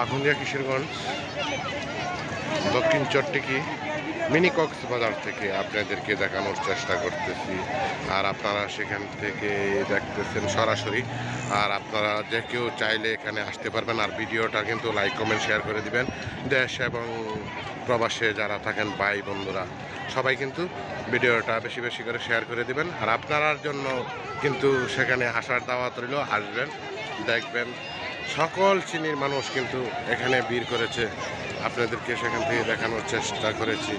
পাখুন্দিয়া কিশোরগঞ্জ, দক্ষিণ চট্টিকি মিনি কক্সবাজার থেকে আপনাদেরকে দেখানোর চেষ্টা করতেছি। আর আপনারা সেখান থেকে দেখতেছেন সরাসরি। আর আপনারা যে কেউ চাইলে এখানে আসতে পারবেন। আর ভিডিওটা কিন্তু লাইক কমেন্ট শেয়ার করে দিবেন। দেশ এবং প্রবাসে যারা থাকেন, ভাই বন্ধুরা, সবাই কিন্তু ভিডিওটা বেশি বেশি করে শেয়ার করে দিবেন। আর আপনার জন্য কিন্তু সেখানে আসার দাওয়াত রইল। আসবেন, দেখবেন। সকল চিনির মানুষ কিন্তু এখানে ভিড় করেছে। আপনাদেরকে সেখান থেকে দেখানোর চেষ্টা করেছি।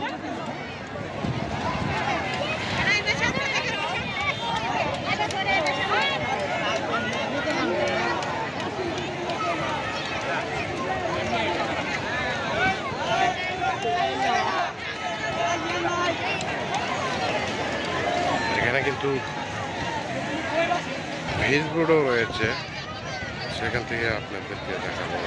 এখানে কিন্তু ফেসবুকও রয়েছে। সেখান থেকে আপনাদেরকে দেখানো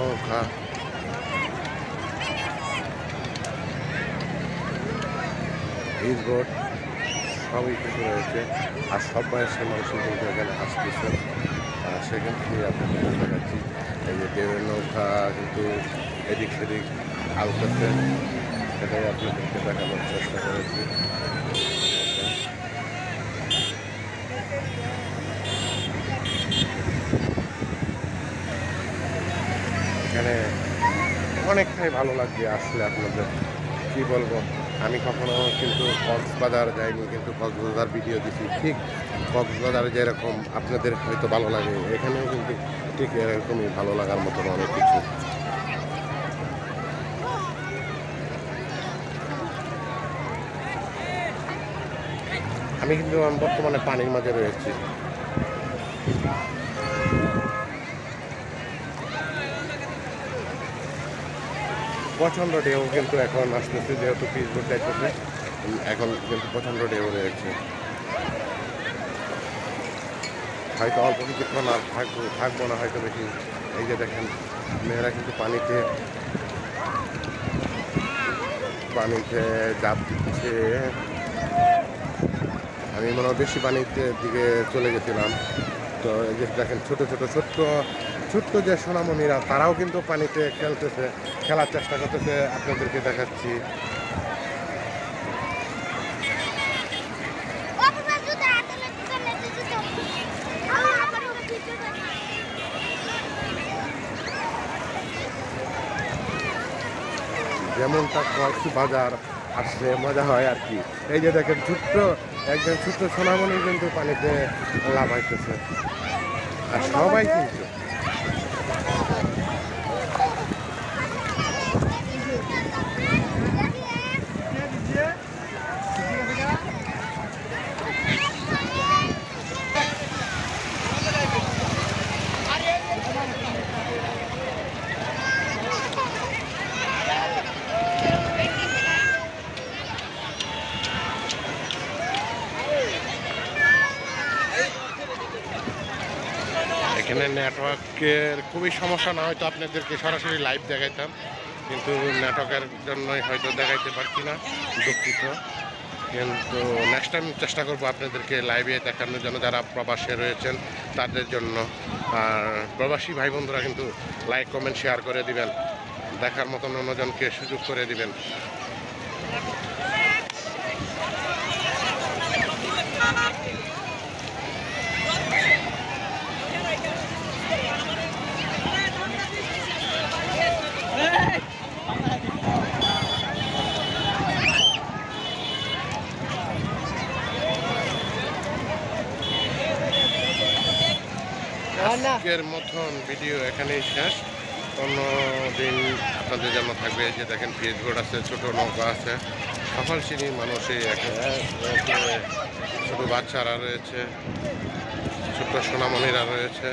নৌকা বোট সবই কিন্তু রয়েছে, আর সব বয়সের মানুষের কিন্তু এখানে আসতেছে। সেখান থেকে আপনাদের দেখাচ্ছি এই যে দেবের নৌকা কিন্তু এদিক সেদিক আল করছে সেটাই আপনাদেরকে দেখানোর চেষ্টা করেছি এখানে অনেকটাই ভালো লাগছে আসলে আপনাদের। কি বলব? আমি কখনো কিন্তু কক্সবাজার যাইনি, কিন্তু কক্সবাজার ভিডিও দিছি। ঠিক কক্সবাজারে যেরকম আপনাদের হয়তো ভালো লাগে, এখানেও কিন্তু ঠিক এরকমই ভালো লাগার মতন অনেক কিছু। আমি কিন্তু বর্তমানে পানির মাঝে রয়েছি। প্রচণ্ড ঢেউ কিন্তু এখন আসতেছে, যেহেতু পিচবোর্ড দেখতেছে। এখন কিন্তু প্রচণ্ড ঢেউ রয়েছে। হয়তো অল্প কিছুক্ষণ আর থাকব থাকব না, হয়তো বেশি। এই যে দেখেন, মেয়েরা কিন্তু পানিতে পানিতে জাপ দিচ্ছে আমি মনে হয় বেশি পানিতে দিকে চলে গেছিলাম। তো এই যে দেখেন, ছোট ছোট, ছোট্ট ছোট্ট যে সোনামণিরা, তারাও কিন্তু পানিতে খেলতেছে, খেলার চেষ্টা করতেছে। আপনাদেরকে দেখাচ্ছি। যেমনটা বাজার আসলে মজা হয় আর কি। এই যে দেখেন, ছোট্ট একজন ছোট্ট সোনামণি কিন্তু পানিতে লাভ হইতেছে আর সবাই কিন্তু Yeah. এখানে নেটওয়ার্কের খুবই সমস্যা, না হয়তো আপনাদেরকে সরাসরি লাইভ দেখাইতাম, কিন্তু নেটওয়ার্কের জন্যই হয়তো দেখাইতে পারছি না, দুঃখিত। কিন্তু নেক্সট টাইম চেষ্টা করব আপনাদেরকে লাইভে দেখানোর জন্য, যারা প্রবাসে রয়েছেন, তাদের জন্য। আর প্রবাসী ভাই বন্ধুরা কিন্তু লাইক কমেন্ট শেয়ার করে দিবেন। দেখার মতন অন্যজনকে সুযোগ করে দিবেন। আজকের মতন ভিডিও এখানেই শেষ। অন্য দিন আপনাদের জন্য থাকবে যে দেখেন পিএস বোর্ড আছে, ছোট নৌকা আছে। সফল শ্রেণির মানুষই ছোট বাচ্চারা রয়েছে ছোট্ট সোনামণিরা রয়েছে।